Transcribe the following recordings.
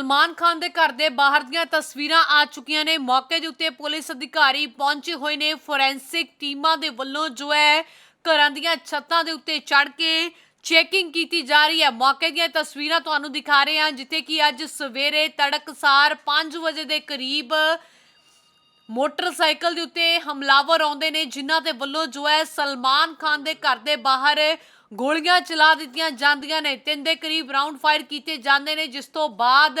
ਸਲਮਾਨ ਖਾਨ ਦੇ ਘਰ ਦੇ ਬਾਹਰ ਦੀਆਂ ਤਸਵੀਰਾਂ ਆ ਚੁੱਕੀਆਂ ਨੇ। ਮੌਕੇ ਦੇ ਉੱਤੇ ਪੁਲਿਸ ਅਧਿਕਾਰੀ ਪਹੁੰਚੇ ਹੋਏ ਨੇ। ਫੋਰੈਂਸਿਕ ਟੀਮਾਂ ਦੇ ਵੱਲੋਂ ਜੋ ਹੈ, ਘਰਾਂ ਦੀਆਂ ਛੱਤਾਂ ਦੇ ਉੱਤੇ ਚੜ ਕੇ ਚੈਕਿੰਗ ਕੀਤੀ ਜਾ ਰਹੀ ਹੈ। ਮੌਕੇ ਦੀਆਂ ਤਸਵੀਰਾਂ ਤੁਹਾਨੂੰ ਦਿਖਾ ਰਹੇ ਹਾਂ, ਜਿੱਥੇ ਕਿ ਅੱਜ ਸਵੇਰੇ ਤੜਕਸਾਰ 5 ਵਜੇ ਦੇ ਕਰੀਬ ਮੋਟਰਸਾਈਕਲ ਦੇ ਉੱਤੇ ਹਮਲਾਵਰ ਆਉਂਦੇ ਨੇ, ਜਿਨ੍ਹਾਂ ਦੇ ਵੱਲੋਂ ਜੋ ਹੈ, ਸਲਮਾਨ ਖਾਨ ਦੇ ਘਰ ਦੇ ਬਾਹਰ ਗੋਲੀਆਂ ਚਲਾ ਦਿੱਤੀਆਂ ਜਾਂਦੀਆਂ ਨੇ। ਤਿੰਨ ਦੇ ਕਰੀਬ ਰਾਉਂਡ ਫਾਇਰ ਕੀਤੇ ਜਾਂਦੇ ਨੇ, ਜਿਸ ਤੋਂ ਬਾਅਦ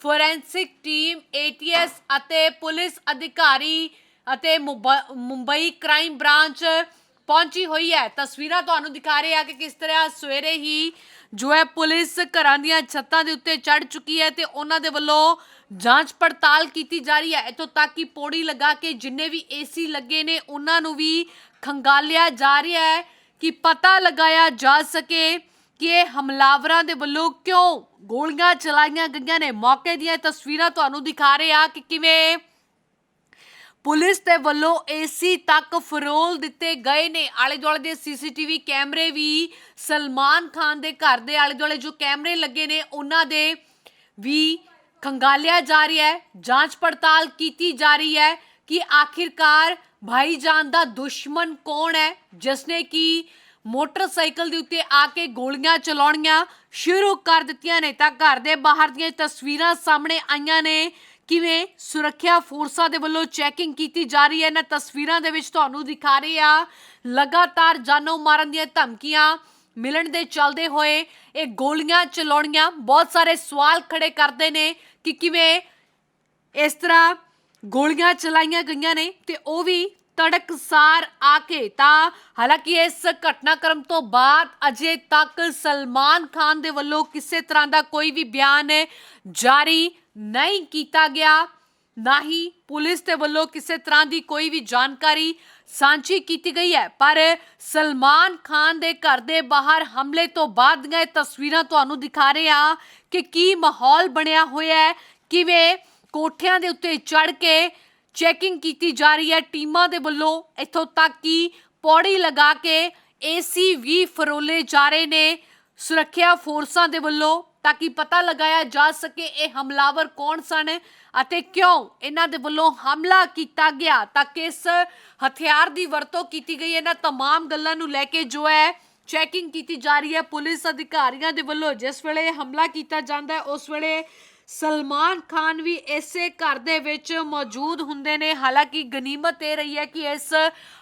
ਫੋਰੈਂਸਿਕ ਟੀਮ ਏਟੀਐਸ ਅਤੇ ਪੁਲਿਸ ਅਧਿਕਾਰੀ ਅਤੇ ਮੁੰਬ- ਮੁੰਬਈ ਕ੍ਰਾਈਮ ਬ੍ਰਾਂਚ ਪਹੁੰਚੀ ਹੋਈ ਹੈ। ਤਸਵੀਰਾਂ ਤੁਹਾਨੂੰ ਦਿਖਾ ਰਹੇ ਆ ਕਿ ਕਿਸ ਤਰ੍ਹਾਂ ਸਵੇਰੇ ਹੀ ਜੋ ਹੈ ਪੁਲਿਸ ਘਰਾਂ ਦੀਆਂ ਛੱਤਾਂ ਦੇ ਉੱਤੇ ਚੜ ਚੁੱਕੀ ਹੈ ਤੇ ਉਹਨਾਂ ਦੇ ਵੱਲੋਂ ਜਾਂਚ ਪੜਤਾਲ ਕੀਤੀ ਜਾ ਰਹੀ ਹੈ। ਇਤੋਂ ਤੱਕ ਕਿ ਪੌੜੀ ਲਗਾ ਕੇ ਜਿੰਨੇ ਵੀ ਏਸੀ ਲੱਗੇ ਨੇ, ਉਹਨਾਂ ਨੂੰ ਵੀ ਖੰਗਾਲਿਆ ਜਾ ਰਿਹਾ ਹੈ। ਕਿ ਪਤਾ ਲਗਾਇਆ ਜਾ ਸਕੇ ਕਿ ਇਹ ਹਮਲਾਵਰਾਂ ਦੇ ਵੱਲੋਂ ਕਿਉਂ ਗੋਲੀਆਂ ਚਲਾਈਆਂ ਗਈਆਂ ਨੇ। ਮੌਕੇ ਦੀਆਂ ਤਸਵੀਰਾਂ ਤੁਹਾਨੂੰ ਦਿਖਾ ਰਹੇ ਆ ਕਿ ਕਿਵੇਂ ਪੁਲਿਸ ਦੇ ਵੱਲੋਂ ਏਸੀ ਤੱਕ ਫਰੋਲ ਦਿੱਤੇ ਗਏ ਨੇ। ਆਲੇ ਦੁਆਲੇ ਦੇ ਸੀਸੀਟੀਵੀ ਕੈਮਰੇ ਵੀ ਸਲਮਾਨ ਖਾਨ ਦੇ ਘਰ ਦੇ ਆਲੇ ਦੁਆਲੇ ਜੋ ਕੈਮਰੇ ਲੱਗੇ ਨੇ, ਉਹਨਾਂ ਦੇ ਵੀ ਖੰਗਾਲਿਆ ਜਾ ਰਿਹਾ ਹੈ। ਜਾਂਚ ਪੜਤਾਲ ਕੀਤੀ ਜਾ ਰਹੀ ਹੈ ਕਿ ਆਖਿਰਕਾਰ ਭਾਈਜਾਨ ਦਾ ਦੁਸ਼ਮਣ ਕੌਣ ਹੈ? ਜਿਸ ਨੇ ਕਿ ਮੋਟਰਸਾਈਕਲ ਦੇ ਉੱਤੇ ਆ ਕੇ ਗੋਲੀਆਂ ਚਲਾਉਣੀਆਂ ਸ਼ੁਰੂ ਕਰ ਦਿੱਤੀਆਂ ਨੇ। ਤਾਂ ਘਰ ਦੇ ਬਾਹਰ ਦੀਆਂ ਤਸਵੀਰਾਂ ਸਾਹਮਣੇ ਆਈਆਂ ਨੇ। ਕਿਵੇਂ ਸੁਰੱਖਿਆ ਫੋਰਸਾਂ ਦੇ ਵੱਲੋਂ ਚੈਕਿੰਗ ਕੀਤੀ ਜਾ ਰਹੀ ਹੈ? ਇਹਨਾਂ ਤਸਵੀਰਾਂ ਦੇ ਵਿੱਚ ਤੁਹਾਨੂੰ ਦਿਖਾ ਰਹੇ ਆ ਲਗਾਤਾਰ ਜਾਨੋਂ ਮਾਰਨ ਦੀਆਂ ਧਮਕੀਆਂ ਮਿਲਣ ਦੇ ਚੱਲਦੇ ਹੋਏ ਇਹ ਗੋਲੀਆਂ ਚਲਾਉਣੀਆਂ ਬਹੁਤ ਸਾਰੇ ਸਵਾਲ ਖੜੇ ਕਰਦੇ ਨੇ ਕਿ ਕਿਵੇਂ ਇਸ ਤਰ੍ਹਾਂ ਗੋਲੀਆਂ ਚਲਾਈਆਂ ਗਈਆਂ ਨੇ ਤੇ ਉਹ ਵੀ ਤੜਕਸਾਰ ਆ ਕੇ। ਤਾਂ ਹਾਲਾਂਕਿ ਇਸ ਘਟਨਾਕ੍ਰਮ ਤੋਂ ਬਾਅਦ ਅਜੇ ਤੱਕ ਸਲਮਾਨ ਖਾਨ ਦੇ ਵੱਲੋਂ ਕਿਸੇ ਤਰ੍ਹਾਂ ਦਾ ਕੋਈ ਵੀ ਬਿਆਨ ਜਾਰੀ ਨਹੀਂ ਕੀਤਾ ਗਿਆ। ਨਾ ਹੀ ਪੁਲਿਸ ਦੇ ਵੱਲੋਂ ਕਿਸੇ ਤਰ੍ਹਾਂ ਦੀ ਕੋਈ ਵੀ ਜਾਣਕਾਰੀ ਸਾਂਝੀ ਕੀਤੀ ਗਈ ਹੈ। ਪਰ ਸਲਮਾਨ ਖਾਨ ਦੇ ਘਰ ਦੇ ਬਾਹਰ ਹਮਲੇ ਤੋਂ ਬਾਅਦ ਦੀਆਂ ਇਹ ਤਸਵੀਰਾਂ ਤੁਹਾਨੂੰ ਦਿਖਾ ਰਹੇ ਹਾਂ ਕਿ ਕੀ ਮਾਹੌਲ ਬਣਿਆ ਹੋਇਆ ਹੈ, ਕਿਵੇਂ ਕੋਠਿਆਂ ਦੇ ਉੱਤੇ ਚੜ ਕੇ ਚੈਕਿੰਗ ਕੀਤੀ ਜਾ ਰਹੀ ਹੈ ਟੀਮਾਂ ਦੇ ਵੱਲੋਂ ਇੱਥੋਂ ਤੱਕ ਕਿ ਪੌੜੀ ਲਗਾ ਕੇ ਏਸੀ ਵੀ ਫਰੋਲੇ ਜਾ ਰਹੇ ਨੇ ਸੁਰੱਖਿਆ ਫੋਰਸਾਂ ਦੇ ਵੱਲੋਂ ਤਾਂ ਕਿ ਪਤਾ ਲਗਾਇਆ ਜਾ ਸਕੇ ਇਹ ਹਮਲਾਵਰ ਕੌਣ ਸਨ ਅਤੇ ਕਿਉਂ ਇਹਨਾਂ ਦੇ ਵੱਲੋਂ ਹਮਲਾ ਕੀਤਾ ਗਿਆ ਤਾਂ ਕਿਸ ਹਥਿਆਰ ਦੀ ਵਰਤੋਂ ਕੀਤੀ ਗਈ ਇਹਨਾਂ तमाम ਗੱਲਾਂ ਨੂੰ ਲੈ ਕੇ ਜੋ ਹੈ ਚੈਕਿੰਗ ਕੀਤੀ ਜਾ ਰਹੀ ਹੈ ਪੁਲਿਸ ਅਧਿਕਾਰੀਆਂ ਦੇ ਵੱਲੋਂ ਜਿਸ ਵੇਲੇ ਹਮਲਾ ਕੀਤਾ ਜਾਂਦਾ ਹੈ ਉਸ ਵੇਲੇ ਸਲਮਾਨ ਖਾਨ ਵੀ ਇਸੇ ਘਰ ਦੇ ਵਿੱਚ ਮੌਜੂਦ ਹੁੰਦੇ ਨੇ। ਹਾਲਾਂਕਿ ਗਨੀਮਤ ਇਹ ਰਹੀ ਹੈ ਕਿ ਇਸ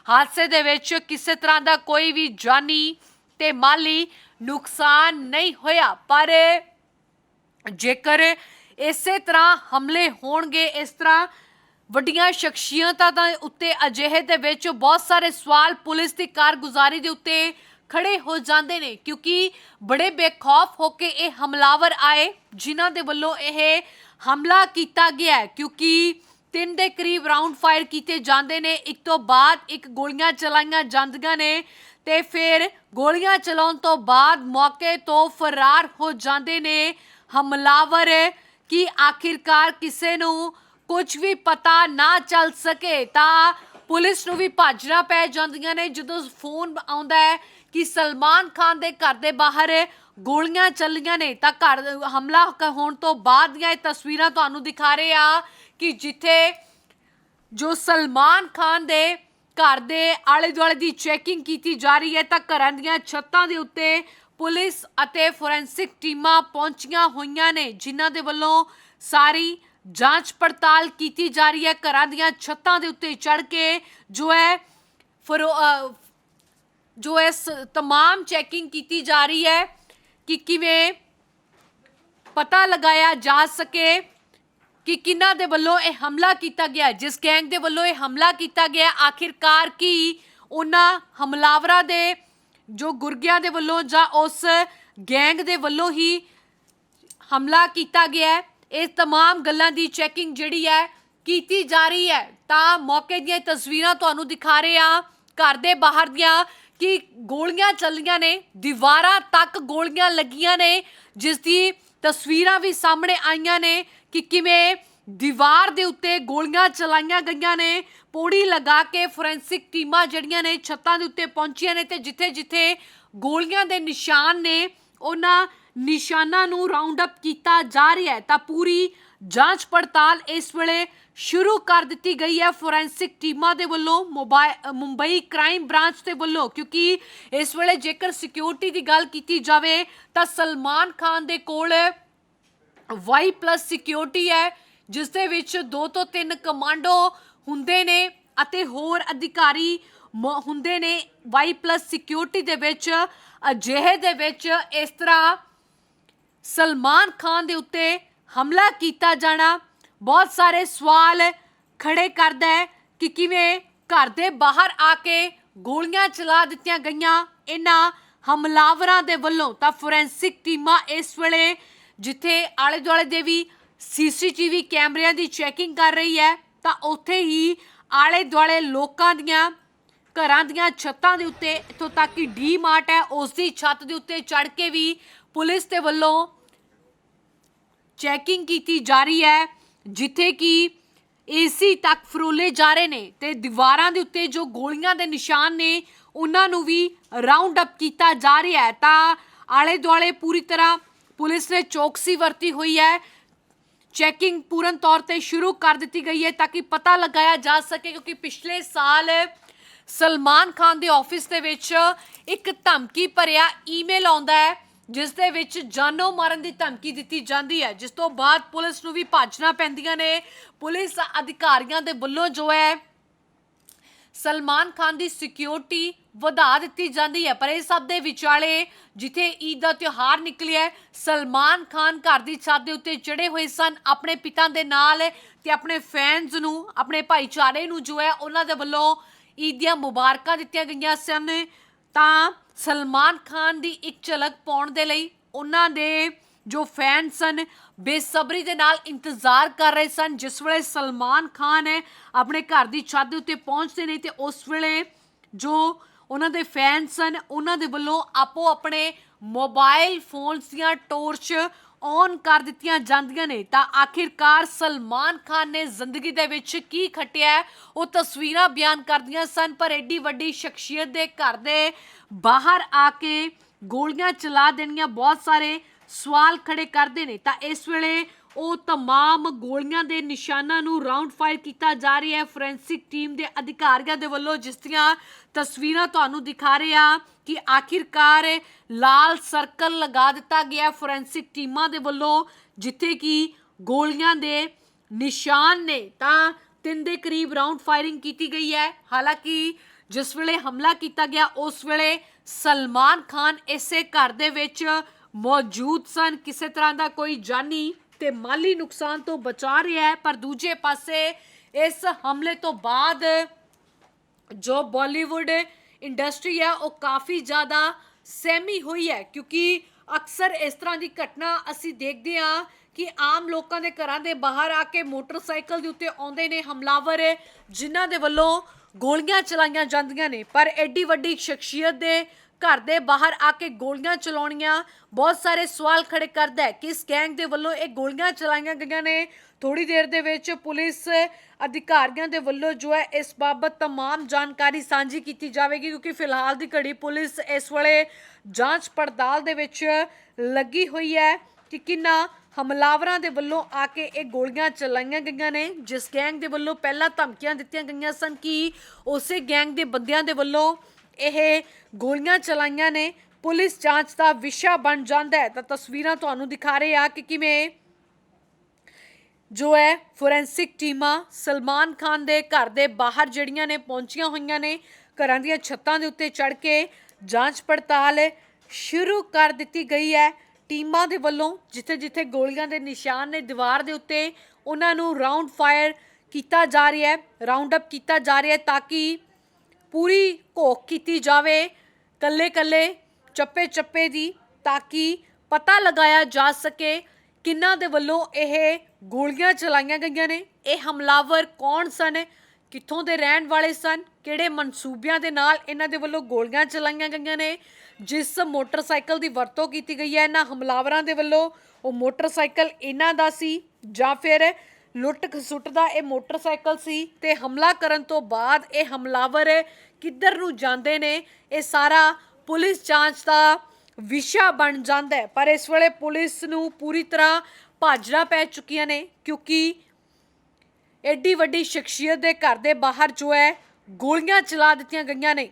ਹਾਦਸੇ ਦੇ ਵਿੱਚ ਕਿਸੇ ਤਰ੍ਹਾਂ ਦਾ ਕੋਈ ਵੀ ਜਾਨੀ ਤੇ ਮਾਲੀ ਨੁਕਸਾਨ ਨਹੀਂ ਹੋਇਆ। ਪਰ ਜੇਕਰ ਇਸੇ ਤਰ੍ਹਾਂ ਹਮਲੇ ਹੋਣਗੇ, ਇਸ ਤਰ੍ਹਾਂ ਵੱਡੀਆਂ ਸ਼ਖਸੀਅਤਾਂ ਦੇ ਉੱਤੇ ਅਜਿਹੇ ਦੇ ਵਿੱਚ ਬਹੁਤ ਸਾਰੇ ਸਵਾਲ ਪੁਲਿਸ ਦੀ ਕਾਰਗੁਜ਼ਾਰੀ ਦੇ ਉੱਤੇ ਖੜੇ ਹੋ ਜਾਂਦੇ ਨੇ ਕਿਉਂਕਿ ਬੜੇ ਬੇਖੌਫ ਹੋ ਕੇ ਇਹ ਹਮਲਾਵਰ ਆਏ, ਜਿਨ੍ਹਾਂ ਦੇ ਵੱਲੋਂ ਇਹ ਹਮਲਾ ਕੀਤਾ ਗਿਆ ਹੈ। ਕਿਉਂਕਿ ਤਿੰਨ ਦੇ ਕਰੀਬ ਰਾਉਂਡ ਫਾਇਰ ਕੀਤੇ ਜਾਂਦੇ ਨੇ। ਇੱਕ ਤੋਂ ਬਾਅਦ ਇੱਕ ਗੋਲੀਆਂ ਚਲਾਈਆਂ ਜਾਂਦੀਆਂ ਨੇ ਤੇ ਫਿਰ ਗੋਲੀਆਂ ਚਲਾਉਣ ਤੋਂ ਬਾਅਦ ਮੌਕੇ ਤੋਂ ਫਰਾਰ ਹੋ ਜਾਂਦੇ ਨੇ ਹਮਲਾਵਰ ਕਿ ਆਖਿਰਕਾਰ ਕਿਸੇ ਨੂੰ ਕੁਝ ਵੀ ਪਤਾ ਨਾ ਚੱਲ ਸਕੇ ਤਾਂ ਪੁਲਿਸ ਨੂੰ ਵੀ ਭਾਜਣਾ ਪੈ ਜਾਂਦੀਆਂ ਨੇ। ਜਦੋਂ ਫੋਨ ਆਉਂਦਾ ਹੈ ਕਿ ਸਲਮਾਨ ਖਾਨ ਦੇ ਘਰ ਦੇ ਬਾਹਰ ਗੋਲੀਆਂ ਚੱਲੀਆਂ ਨੇ। ਤਾਂ ਘਰ ਹਮਲਾ ਹੋਣ ਤੋਂ ਬਾਅਦ ਦੀਆਂ ਇਹ ਤਸਵੀਰਾਂ ਤੁਹਾਨੂੰ ਦਿਖਾ ਰਹੇ ਆ ਕਿ ਜਿੱਥੇ ਜੋ ਸਲਮਾਨ ਖਾਨ ਦੇ ਘਰ ਦੇ ਆਲੇ ਦੁਆਲੇ ਦੀ ਚੈਕਿੰਗ ਕੀਤੀ ਜਾ ਰਹੀ ਹੈ, ਤਾਂ ਘਰਾਂ ਦੀਆਂ ਛੱਤਾਂ ਦੇ ਉੱਤੇ ਪੁਲਿਸ ਅਤੇ ਫੋਰੈਂਸਿਕ ਟੀਮਾਂ ਪਹੁੰਚੀਆਂ ਹੋਈਆਂ ਨੇ, ਜਿਨ੍ਹਾਂ ਦੇ ਵੱਲੋਂ ਸਾਰੀ ਜਾਂਚ ਪੜਤਾਲ ਕੀਤੀ ਜਾ ਰਹੀ ਹੈ। ਘਰਾਂ ਦੀਆਂ ਛੱਤਾਂ ਦੇ ਉੱਤੇ ਚੜ ਕੇ ਜੋ ਹੈ ਫਰੋ ਜੋ ਇਸ तमाम ਚੈਕਿੰਗ ਕੀਤੀ ਜਾ ਰਹੀ ਹੈ ਕਿ ਕਿਵੇਂ ਪਤਾ ਲਗਾਇਆ ਜਾ ਸਕੇ ਕਿ ਕਿਹਨਾਂ ਦੇ ਵੱਲੋਂ ਇਹ ਹਮਲਾ ਕੀਤਾ ਗਿਆ ਹੈ, ਜਿਸ ਗੈਂਗ ਦੇ ਵੱਲੋਂ ਇਹ ਹਮਲਾ ਕੀਤਾ ਗਿਆ ਹੈ, ਆਖਿਰਕਾਰ ਕੀ ਉਹਨਾਂ ਹਮਲਾਵਰਾਂ ਦੇ ਜੋ ਗੁਰਗਿਆਂ ਦੇ ਵੱਲੋਂ ਜਾਂ ਉਸ ਗੈਂਗ ਦੇ ਵੱਲੋਂ ਹੀ ਹਮਲਾ ਕੀਤਾ ਗਿਆ ਹੈ ਇਹ तमाम ਗੱਲਾਂ ਦੀ ਚੈਕਿੰਗ ਜਿਹੜੀ ਹੈ ਕੀਤੀ ਜਾ ਰਹੀ ਹੈ ਤਾਂ ਮੌਕੇ ਦੀਆਂ ਤਸਵੀਰਾਂ ਤੁਹਾਨੂੰ ਦਿਖਾ ਰਹੇ ਆ ਘਰ ਦੇ ਬਾਹਰ ਦੀਆਂ ਕਿ ਗੋਲੀਆਂ ਚੱਲੀਆਂ ਨੇ, ਦੀਵਾਰਾਂ ਤੱਕ ਗੋਲੀਆਂ ਲੱਗੀਆਂ ਨੇ, ਜਿਸ ਦੀ ਤਸਵੀਰਾਂ ਵੀ ਸਾਹਮਣੇ ਆਈਆਂ ਨੇ ਕਿ ਕਿਵੇਂ ਦੀਵਾਰ ਦੇ ਉੱਤੇ ਗੋਲੀਆਂ ਚਲਾਈਆਂ ਗਈਆਂ ਨੇ, ਪੌੜੀ ਲਗਾ ਕੇ ਫੋਰੈਂਸਿਕ ਟੀਮਾਂ ਜਿਹੜੀਆਂ ਨੇ ਛੱਤਾਂ ਦੇ ਉੱਤੇ ਪਹੁੰਚੀਆਂ ਨੇ ਤੇ ਜਿੱਥੇ ਜਿੱਥੇ ਗੋਲੀਆਂ ਦੇ ਨਿਸ਼ਾਨ ਨੇ, ਉਹਨਾਂ ਨਿਸ਼ਾਨਾਂ ਨੂੰ ਰਾਉਂਡ ਅਪ ਕੀਤਾ ਜਾ ਰਿਹਾ ਹੈ। ਤਾਂ ਪੂਰੀ ਜਾਂਚ ਪੜਤਾਲ ਇਸ ਵੇਲੇ ਸ਼ੁਰੂ ਕਰ ਦਿੱਤੀ ਗਈ ਹੈ। ਫੋਰੈਂਸਿਕ ਟੀਮਾਂ ਦੇ ਵੱਲੋਂ ਮੋਬਾਈ- ਮੁੰਬਈ ਕ੍ਰਾਈਮ ਬ੍ਰਾਂਚ ਦੇ ਵੱਲੋਂ, ਕਿਉਂਕਿ ਇਸ ਵੇਲੇ ਜੇਕਰ ਸਿਕਿਉਰਿਟੀ ਦੀ ਗੱਲ ਕੀਤੀ ਜਾਵੇ, ਤਾਂ ਸਲਮਾਨ ਖਾਨ ਦੇ ਕੋਲ ਵਾਈ ਪਲੱਸ ਸਿਕਿਉਰਿਟੀ ਹੈ, ਜਿਸ ਦੇ ਵਿੱਚ ਦੋ ਤੋਂ ਤਿੰਨ ਕਮਾਂਡੋ ਹੁੰਦੇ ਨੇ ਅਤੇ ਹੋਰ ਅਧਿਕਾਰੀ ਮ- ਹੁੰਦੇ ਨੇ। ਵਾਈ ਪਲੱਸ ਸਿਕਿਉਰਿਟੀ ਦੇ ਵਿੱਚ ਅਜਿਹੇ ਦੇ ਵਿੱਚ ਇਸ ਤਰ੍ਹਾਂ ਸਲਮਾਨ ਖਾਨ ਦੇ ਉੱਤੇ ਹਮਲਾ ਕੀਤਾ ਜਾਣਾ, ਬਹੁਤ ਸਾਰੇ ਸਵਾਲ ਖੜੇ ਕਰਦਾ ਹੈ ਕਿ ਕਿਵੇਂ ਘਰ ਦੇ ਬਾਹਰ ਆ ਕੇ ਗੋਲੀਆਂ ਚਲਾ ਦਿੱਤੀਆਂ ਗਈਆਂ। ਇਹਨਾਂ ਹਮਲਾਵਰਾਂ ਦੇ ਵੱਲੋਂ ਤਾਂ ਫੋਰੈਂਸਿਕ ਟੀਮਾਂ ਇਸ ਵੇਲੇ ਜਿੱਥੇ ਆਲੇ ਦੁਆਲੇ ਦੇ ਵੀ ਸੀਸੀਟੀਵੀ ਕੈਮਰਿਆਂ ਦੀ ਚੈਕਿੰਗ ਕਰ ਰਹੀ ਹੈ, ਤਾਂ ਉੱਥੇ ਹੀ ਆਲੇ ਦੁਆਲੇ ਲੋਕਾਂ ਦੀਆਂ ਘਰਾਂ ਦੀਆਂ ਛੱਤਾਂ ਦੇ ਉੱਤੇ ਇੱਥੋਂ ਤੱਕ ਕਿ ਡੀ ਮਾਰਟ ਹੈ, ਉਸ ਦੀ ਛੱਤ ਦੇ ਉੱਤੇ ਚੜ ਕੇ ਵੀ ਪੁਲਿਸ ਦੇ ਵੱਲੋਂ ਚੈਕਿੰਗ ਕੀਤੀ ਜਾ ਰਹੀ ਹੈ, ਜਿੱਥੇ ਕਿ ਏਸੀ ਤੱਕ ਫਰੋਲੇ ਜਾ ਰਹੇ ਨੇ ਤੇ ਦੀਵਾਰਾਂ ਦੇ ਉੱਤੇ ਜੋ ਗੋਲੀਆਂ ਦੇ ਨਿਸ਼ਾਨ ਨੇ, ਉਹਨਾਂ ਨੂੰ ਵੀ ਰਾਉਂਡ ਅਪ ਕੀਤਾ ਜਾ ਰਿਹਾ ਹੈ। ਤਾਂ ਆਲੇ ਦੁਆਲੇ ਪੂਰੀ ਤਰ੍ਹਾਂ ਪੁਲਿਸ ਨੇ ਚੌਕਸੀ ਵਰਤੀ ਹੋਈ ਹੈ। ਚੈਕਿੰਗ ਪੂਰਨ ਤੌਰ ਤੇ ਸ਼ੁਰੂ ਕਰ ਦਿੱਤੀ ਗਈ ਹੈ ਤਾਂ ਕਿ ਪਤਾ ਲਗਾਇਆ ਜਾ ਸਕੇ, ਕਿਉਂਕਿ ਪਿਛਲੇ ਸਾਲ ਸਲਮਾਨ ਖਾਨ ਦੇ ਆਫਿਸ ਦੇ ਵਿੱਚ ਇੱਕ ਧਮਕੀ ਭਰਿਆ ਈਮੇਲ ਆਉਂਦਾ ਹੈ। ਜਿਸ ਦੇ ਵਿੱਚ ਜਾਨੋਂ ਮਾਰਨ ਦੀ ਧਮਕੀ ਦਿੱਤੀ ਜਾਂਦੀ ਹੈ। ਜਿਸ ਤੋਂ ਬਾਅਦ ਪੁਲਿਸ ਨੂੰ ਵੀ ਭੱਜਣਾ ਪੈਂਦੀਆਂ ਨੇ। ਪੁਲਿਸ ਅਧਿਕਾਰੀਆਂ ਦੇ ਵੱਲੋਂ ਜੋ ਹੈ, ਸਲਮਾਨ ਖਾਨ ਦੀ ਸਿਕਿਉਰਿਟੀ ਵਧਾ ਦਿੱਤੀ ਜਾਂਦੀ ਹੈ। ਪਰ ਇਹ ਸਭ ਦੇ ਵਿਚਾਲੇ ਜਿੱਥੇ ਈਦ ਦਾ ਤਿਉਹਾਰ ਨਿਕਲਿਆ ਸਲਮਾਨ ਖਾਨ ਘਰ ਦੀ ਛੱਤ ਦੇ ਉੱਤੇ ਚੜੇ ਹੋਏ ਸਨ। ਆਪਣੇ ਪਿਤਾ ਦੇ ਨਾਲ ਤੇ ਆਪਣੇ ਫੈਨਸ ਨੂੰ, ਆਪਣੇ ਭਾਈਚਾਰੇ ਨੂੰ ਜੋ ਹੈ, ਉਹਨਾਂ ਦੇ ਵੱਲੋਂ ਈਦ ਦੀਆਂ ਮੁਬਾਰਕਾਂ ਦਿੱਤੀਆਂ ਗਈਆਂ ਸਨ। ਤਾਂ ਸਲਮਾਨ ਖਾਨ ਦੀ ਇੱਕ ਝਲਕ ਪਾਉਣ ਦੇ ਲਈ ਉਹਨਾਂ ਦੇ ਜੋ ਫੈਨ ਸਨ, ਬੇਸਬਰੀ ਦੇ ਨਾਲ ਇੰਤਜ਼ਾਰ ਕਰ ਰਹੇ ਸਨ, ਜਿਸ ਵੇਲੇ ਸਲਮਾਨ ਖਾਨ ਹੈ ਆਪਣੇ ਘਰ ਦੀ ਛੱਤ ਦੇ ਉੱਤੇ ਪਹੁੰਚਦੇ ਨੇ ਤੇ ਉਸ ਵੇਲੇ ਜੋ ਉਹਨਾਂ ਦੇ ਫੈਨ ਸਨ, ਉਹਨਾਂ ਦੇ ਵੱਲੋਂ ਆਪੋ ਆਪਣੇ ਮੋਬਾਈਲ ਫੋਨਸ ਦੀਆਂ ਟੋਰਚ ਔਨ ਕਰ ਦਿੱਤੀਆਂ ਜਾਂਦੀਆਂ ਨੇ, ਤਾਂ ਆਖਿਰਕਾਰ ਸਲਮਾਨ ਖਾਨ ਨੇ ਜ਼ਿੰਦਗੀ ਦੇ ਵਿੱਚ ਕੀ ਖਟਿਆ ਉਹ ਤਸਵੀਰਾਂ ਬਿਆਨ ਕਰਦੀਆਂ ਸਨ, ਪਰ ਐਡੀ ਵੱਡੀ ਸ਼ਖਸੀਅਤ ਦੇ ਘਰ ਦੇ ਬਾਹਰ ਆ ਕੇ ਗੋਲੀਆਂ ਚਲਾ ਦੇਣੀਆਂ ਬਹੁਤ ਸਾਰੇ ਸਵਾਲ ਖੜੇ ਕਰਦੇ ਨੇ। ਤਾਂ ਇਸ ਵੇਲੇ ਉਹ तमाम ਗੋਲੀਆਂ ਦੇ ਨਿਸ਼ਾਨਾਂ ਨੂੰ ਰਾਉਂਡ ਫਾਇਰ ਕੀਤਾ ਜਾ ਰਿਹਾ ਹੈ ਫੋਰੈਂਸਿਕ ਟੀਮ ਦੇ ਅਧਿਕਾਰੀਆਂ ਦੇ ਵੱਲੋਂ ਜਿਸ ਦੀਆਂ ਤਸਵੀਰਾਂ ਤੁਹਾਨੂੰ ਦਿਖਾ ਰਹੇ ਆ ਕਿ ਆਖਿਰਕਾਰ ਲਾਲ ਸਰਕਲ ਲਗਾ ਦਿੱਤਾ ਗਿਆ ਫੋਰੈਂਸਿਕ ਟੀਮਾਂ ਦੇ ਵੱਲੋਂ ਜਿੱਥੇ ਕਿ ਗੋਲੀਆਂ ਦੇ ਨਿਸ਼ਾਨ ਨੇ ਤਾਂ ਤਿੰਨ ਦੇ ਕਰੀਬ ਰਾਉਂਡ ਫਾਇਰਿੰਗ ਕੀਤੀ ਗਈ ਹੈ ਹਾਲਾਂਕਿ ਜਿਸ ਵੇਲੇ ਹਮਲਾ ਕੀਤਾ ਗਿਆ ਉਸ ਵੇਲੇ ਸਲਮਾਨ ਖਾਨ ਇਸੇ ਘਰ ਦੇ ਵਿੱਚ ਮੌਜੂਦ ਸਨ ਕਿਸੇ ਤਰ੍ਹਾਂ ਦਾ ਕੋਈ ਜਾਨੀ ਤੇ ਮਾਲੀ ਨੁਕਸਾਨ ਤੋਂ ਬਚਾ ਰਿਹਾ ਹੈ, ਪਰ ਦੂਜੇ ਪਾਸੇ ਇਸ ਹਮਲੇ ਤੋਂ ਬਾਅਦ ਜੋ ਬਾਲੀਵੁੱਡ ਇੰਡਸਟਰੀ ਹੈ, ਉਹ ਕਾਫੀ ਜ਼ਿਆਦਾ ਸਹਿਮੀ ਹੋਈ ਹੈ, ਕਿਉਂਕਿ ਅਕਸਰ ਇਸ ਤਰ੍ਹਾਂ ਦੀ ਘਟਨਾ ਅਸੀਂ ਦੇਖਦੇ ਹਾਂ ਕਿ ਆਮ ਲੋਕਾਂ ਦੇ ਘਰਾਂ ਦੇ ਬਾਹਰ ਆ ਕੇ ਮੋਟਰਸਾਈਕਲ ਦੇ ਉੱਤੇ ਆਉਂਦੇ ਨੇ ਹਮਲਾਵਰ, ਜਿਨ੍ਹਾਂ ਦੇ ਵੱਲੋਂ ਗੋਲੀਆਂ ਚਲਾਈਆਂ ਜਾਂਦੀਆਂ ਨੇ। ਪਰ ਐਡੀ ਵੱਡੀ ਸ਼ਖਸੀਅਤ ਦੇ ਘਰ ਦੇ ਬਾਹਰ ਆ ਕੇ ਗੋਲੀਆਂ ਚਲਾਉਣੀਆਂ ਬਹੁਤ ਸਾਰੇ ਸਵਾਲ ਖੜੇ ਕਰਦਾ ਹੈ ਕਿ ਇਸ ਗੈਂਗ ਦੇ ਵੱਲੋਂ ਇਹ ਗੋਲੀਆਂ ਚਲਾਈਆਂ ਗਈਆਂ ਨੇ ਥੋੜੀ ਦੇਰ ਦੇ ਵਿੱਚ ਪੁਲਿਸ ਅਧਿਕਾਰੀਆਂ ਦੇ ਵੱਲੋਂ ਜੋ ਹੈ ਇਸ ਬਾਬਤ तमाम ਜਾਣਕਾਰੀ ਸਾਂਝੀ ਕੀਤੀ ਜਾਵੇਗੀ ਕਿਉਂਕਿ ਫਿਲਹਾਲ ਦੀ ਘੜੀ ਪੁਲਿਸ ਇਸ ਵੇਲੇ ਜਾਂਚ ਪੜਤਾਲ ਦੇ ਵਿੱਚ ਲੱਗੀ ਹੋਈ ਹੈ ਕਿ ਕਿੰਨਾ ਹਮਲਾਵਰਾਂ ਦੇ ਵੱਲੋਂ ਆ ਕੇ ਇਹ ਗੋਲੀਆਂ ਚਲਾਈਆਂ ਗਈਆਂ ਨੇ ਜਿਸ ਗੈਂਗ ਦੇ ਵੱਲੋਂ ਪਹਿਲਾਂ ਧਮਕੀਆਂ ਦਿੱਤੀਆਂ ਗਈਆਂ ਸਨ ਕਿ ਉਸੇ ਗੈਂਗ ਦੇ ਬੰਦਿਆਂ ਦੇ ਵੱਲੋਂ ਇਹ ਗੋਲੀਆਂ ਚਲਾਈਆਂ ਨੇ, ਪੁਲਿਸ ਜਾਂਚ ਦਾ ਵਿਸ਼ਾ ਬਣ ਜਾਂਦਾ ਹੈ। ਤਾਂ ਤਸਵੀਰਾਂ ਤੁਹਾਨੂੰ ਦਿਖਾ ਰਹੇ ਆ ਕਿ ਕਿਵੇਂ ਜੋ ਹੈ ਫੋਰੈਂਸਿਕ ਟੀਮਾਂ ਸਲਮਾਨ ਖਾਨ ਦੇ ਘਰ ਦੇ ਬਾਹਰ ਜਿਹੜੀਆਂ ਨੇ ਪਹੁੰਚੀਆਂ ਹੋਈਆਂ ਨੇ, ਘਰਾਂ ਦੀਆਂ ਛੱਤਾਂ ਦੇ ਉੱਤੇ ਚੜ ਕੇ ਜਾਂਚ ਪੜਤਾਲ ਸ਼ੁਰੂ ਕਰ ਦਿੱਤੀ ਗਈ ਹੈ। ਟੀਮਾਂ ਦੇ ਵੱਲੋਂ ਜਿੱਥੇ ਜਿੱਥੇ ਗੋਲੀਆਂ ਦੇ ਨਿਸ਼ਾਨ ਨੇ ਦੀਵਾਰ ਦੇ ਉੱਤੇ, ਉਹਨਾਂ ਨੂੰ ਰਾਉਂਡ ਫਾਇਰ ਕੀਤਾ ਜਾ ਰਿਹਾ ਹੈ, ਰਾਉਂਡ ਅਪ ਕੀਤਾ ਜਾ ਰਿਹਾ ਹੈ ਤਾਂ ਕਿ ਪੂਰੀ ਘੋਖ ਕੀਤੀ ਜਾਵੇ, ਕੱਲੇ ਕੱਲੇ, ਚੱਪੇ ਚੱਪੇ ਦੀ, ਤਾਂ ਕਿ ਪਤਾ ਲਗਾਇਆ ਜਾ ਸਕੇ ਕਿੰਨਾਂ ਦੇ ਵੱਲੋਂ ਇਹ ਗੋਲੀਆਂ ਚਲਾਈਆਂ ਗਈਆਂ ਨੇ, ਇਹ ਹਮਲਾਵਰ ਕੌਣ ਸਨ, ਕਿੱਥੋਂ ਦੇ ਰਹਿਣ ਵਾਲੇ ਸਨ, ਕਿਹੜੇ ਮਨਸੂਬਿਆਂ ਦੇ ਨਾਲ ਇਹਨਾਂ ਦੇ ਵੱਲੋਂ ਗੋਲੀਆਂ ਚਲਾਈਆਂ ਗਈਆਂ ਨੇ, ਜਿਸ ਮੋਟਰਸਾਈਕਲ ਦੀ ਵਰਤੋਂ ਕੀਤੀ ਗਈ ਹੈ, ਇਹਨਾਂ ਹਮਲਾਵਰਾਂ ਦੇ ਵੱਲੋਂ ਉਹ ਮੋਟਰਸਾਈਕਲ ਇਹਨਾਂ ਦਾ ਸੀ ਜਾਂ ਫਿਰ ਲੁੱਟ ਖਸੁੱਟ ਦਾ ਇਹ ਮੋਟਰਸਾਈਕਲ ਸੀ ਤੇ ਹਮਲਾ ਕਰਨ ਤੋਂ ਬਾਅਦ ਇਹ ਹਮਲਾਵਰ ਕਿੱਧਰ ਨੂੰ ਜਾਂਦੇ ਨੇ, ਇਹ ਸਾਰਾ ਪੁਲਿਸ ਜਾਂਚ ਦਾ ਵਿਸ਼ਾ ਬਣ ਜਾਂਦਾ ਹੈ। ਪਰ ਇਸ ਵੇਲੇ ਪੁਲਿਸ ਨੂੰ ਪੂਰੀ ਤਰ੍ਹਾਂ ਭਾਜੜਾ ਪੈ ਚੁੱਕੀਆਂ ਨੇ ਕਿਉਂਕਿ ਐਡੀ ਵੱਡੀ ਸ਼ਖਸੀਅਤ ਦੇ ਘਰ ਦੇ ਬਾਹਰ ਜੋ ਹੈ, ਗੋਲੀਆਂ ਚਲਾ ਦਿੱਤੀਆਂ ਗਈਆਂ ਨੇ।